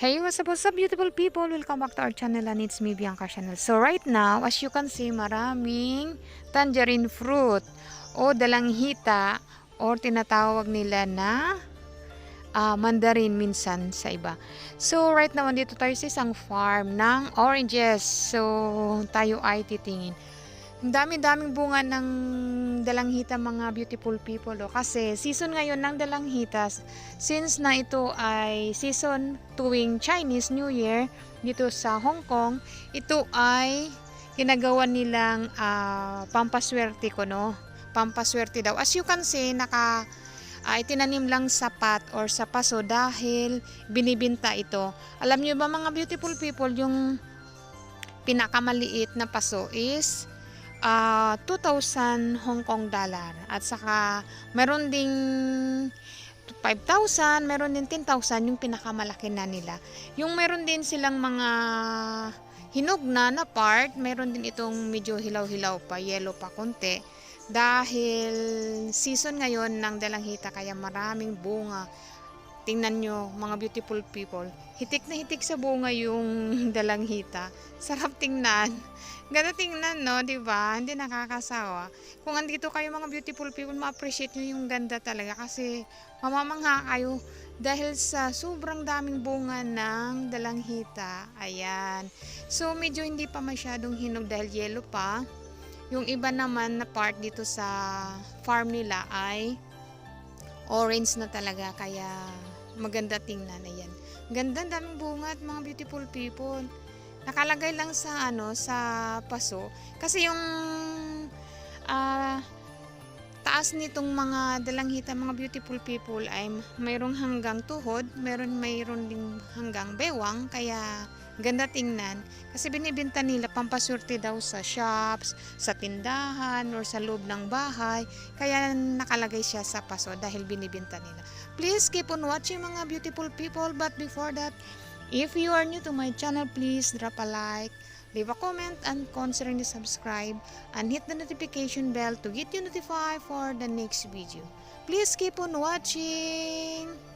Hey, what's up, what's up, beautiful people? Welcome back to our channel and it's me, Bianca Channel. So right now, as you can see, maraming tangerine fruit o dalanghita or tinatawag nila na ah, mandarin minsan sa iba. So right now, andito tayo sa isang farm ng oranges. So tayo ay titingin. Ang dami-daming bunga ng dalanghita mga beautiful people. Oh. Kasi season ngayon ng dalanghita since na ito ay season tuwing Chinese New Year dito sa Hong Kong, ito ay ginagawa nilang ah, pampaswerte ko no. Pampaswerte daw. As you can see, naka ah, itinanim lang sa pot or sa paso dahil binibinta ito. Alam niyo ba mga beautiful people, yung pinakamaliit na paso is ah 2,000 Hong Kong dollar. At saka meron ding 5,000, meron din 10,000 yung pinakamalaki na nila. Yung meron din silang mga hinog na na part, meron din itong medyo hilaw-hilaw pa, yellow pa konti. Dahil season ngayon ng dalanghita kaya maraming bunga. Tingnan nyo mga beautiful people. Hitik na hitik sa bunga yung dalanghita. Sarap tingnan. Ganda tingnan, no? ba? Hindi nakakasawa. Kung andito kayo mga beautiful people, ma-appreciate nyo yung ganda talaga kasi mamamangha kayo dahil sa sobrang daming bunga ng dalanghita. Ayan. So, medyo hindi pa masyadong hinog dahil yellow pa. Yung iba naman na part dito sa farm nila ay orange na talaga kaya maganda tingnan. Ayan. Ganda, daming bunga at mga beautiful people. Nakalagay lang sa ano sa paso. Kasi yung ah, taas nitong mga dalanghita mga beautiful people ay mayroong hanggang tuhod meron mayroon ding hanggang bewang. Kaya ganda tingnan. Kasi binibenta nila pampasurte daw sa shops sa tindahan or sa loob ng bahay. Kaya nakalagay siya sa paso dahil binibenta nila please keep on watching mga beautiful people but before that If you are new to my channel, please drop a like, leave a comment, and consider subscribe and hit the notification bell to get you notified for the next video. Please keep on watching!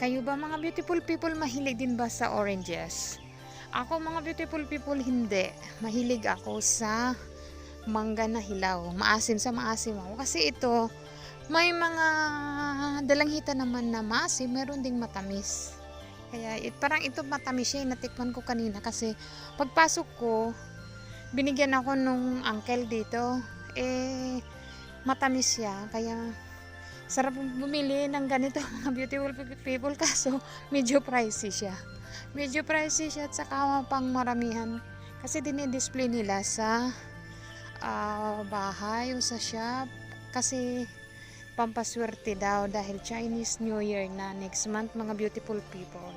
Kayo ba mga beautiful people mahilig din ba sa oranges? Ako mga beautiful people hindi. Mahilig ako sa mangga na hilaw. Maasim sa maasim ako. Kasi ito, may mga dalanghita naman na maasim, meron ding matamis. Kaya it, parang ito matamis siya, eh. natikman ko kanina kasi pagpasok ko, binigyan ako nung uncle dito. Eh, matamis siya. Kaya sarap bumili ng ganito mga beautiful people kaso medyo pricey siya. Medyo pricey siya at saka pang maramihan. Kasi dinidisplay nila sa ah, bahay o sa shop. Kasi pampaswerte daw dahil Chinese New Year na next month mga beautiful people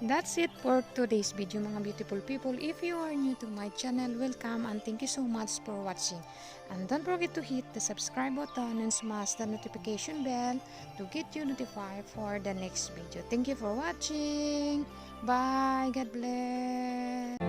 That's it for today's video mga beautiful people. If you are new to my channel, welcome and thank you so much for watching. And don't forget to hit the subscribe button and smash the notification bell to get you notified for the next video. Thank you for watching. Bye. God bless.